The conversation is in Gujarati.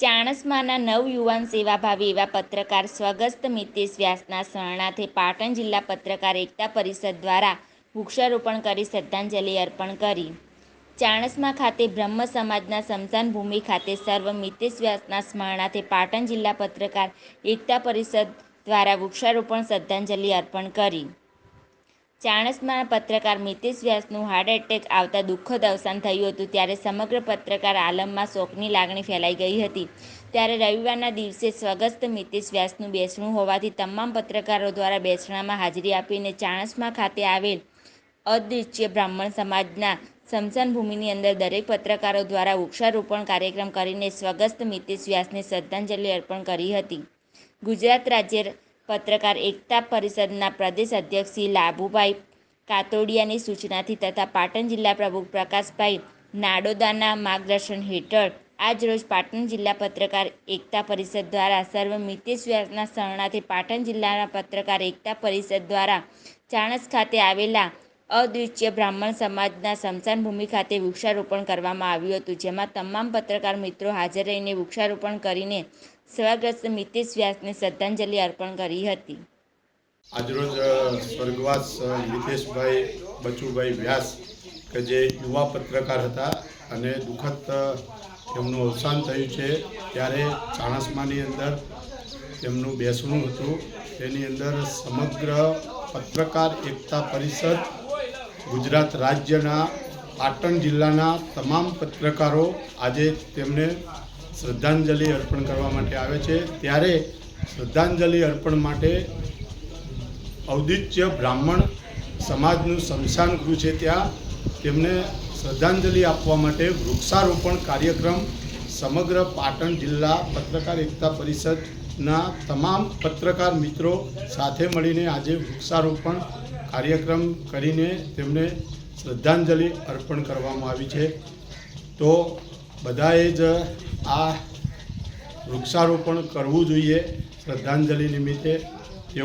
ચાણસ્માના નવયુવાન સેવાભાવી એવા પત્રકાર સ્વગસ્ત મિતેશ વ્યાસના શરણાર્થે પાટણ જિલ્લા પત્રકાર એકતા પરિષદ દ્વારા વૃક્ષારોપણ કરી શ્રદ્ધાંજલિ અર્પણ કરી. ચાણસમા ખાતે બ્રહ્મ સમાજના સ્મશાન ભૂમિ ખાતે સર્વ મિતેશ વ્યાસના સ્મરણાર્થે પાટણ જિલ્લા પત્રકાર એકતા પરિષદ દ્વારા વૃક્ષારોપણ શ્રદ્ધાંજલિ અર્પણ કરી. ચાણસ્માના પત્રકાર મિતેશ વ્યાસનું હાર્ટ એટેક આવતા દુઃખદ અવસાન થયું હતું ત્યારે સમગ્ર પત્રકાર આલમમાં શોકની લાગણી ફેલાઈ ગઈ હતી. ત્યારે રવિવારના દિવસે સ્વગસ્ત મિતેશ વ્યાસનું બેસણું હોવાથી તમામ પત્રકારો દ્વારા બેસણામાં હાજરી આપીને ચાણસ્મા ખાતે આવેલ અદૃશ્ય બ્રાહ્મણ સમાજના સમસાન ભૂમિની અંદર દરેક પત્રકારો દ્વારા વૃક્ષારોપણ કાર્યક્રમ કરીને સ્વગસ્ત મિતેશ વ્યાસને શ્રદ્ધાંજલિ અર્પણ કરી હતી. ગુજરાત રાજ્ય પત્રકાર એકતા પરિષદના પ્રદેશ અધ્યક્ષ શ્રી લાભુભાઈ કાતોડિયાની સૂચનાથી તથા પાટણ જિલ્લા પ્રમુખ પ્રકાશભાઈ નાડોદાના માર્ગદર્શન હેઠળ આજરોજ પાટણ જિલ્લા પત્રકાર એકતા પરિષદ દ્વારા સર્વ મિતેશ વ્યાસના શરણાથી પાટણ જિલ્લાના પત્રકાર એકતા પરિષદ દ્વારા ચાણસ ખાતે આવેલા અદ્વિતીય બ્રાહ્મણ સમાજના સ્મશાન ભૂમિ ખાતે વૃક્ષારોપણ કરવામાં આવ્યું હતું, જેમાં તમામ પત્રકાર મિત્રો હાજર રહીને વૃક્ષારોપણ કરીને સેવાગ્રસ્ત મિતેશ વ્યાસને શ્રદ્ધાંજલિ અર્પણ કરી હતી. આજરોજ સ્વર્ગવાસ મિતેશભાઈ, બચુભાઈ વ્યાસ કે જે યુવા પત્રકાર હતા અને દુઃખદ તેમનું અવસાન થયું છે, ત્યારે ચાણસમાની અંદર તેમનું બેસણું હતું. તેની અંદર સમગ્ર પત્રકાર એકતા પરિષદ ગુજરાત રાજ્યના પાટણ જિલ્લાના તમામ પત્રકારો આજે તેમને શ્રદ્ધાંજલિ અર્પણ કરવા માટે આવે છે. ત્યારે શ્રદ્ધાંજલિ અર્પણ માટે ઔદિત્ય બ્રાહ્મણ સમાજનું સ્મશાન ગૃહ છે ત્યાં. તેમને શ્રદ્ધાંજલિ આપવા માટે વૃક્ષારોપણ કાર્યક્રમ સમગ્ર પાટણ જિલ્લા પત્રકાર એકતા પરિષદના તમામ પત્રકાર મિત્રો સાથે મળીને આજે વૃક્ષારોપણ કાર્યક્રમ કરીને તેમને શ્રદ્ધાંજલિ અર્પણ કરવામાં આવી છે. તો બધાએ જ આ વૃક્ષારોપણ કરવું જોઈએ શ્રદ્ધાંજલિ નિમિત્તે.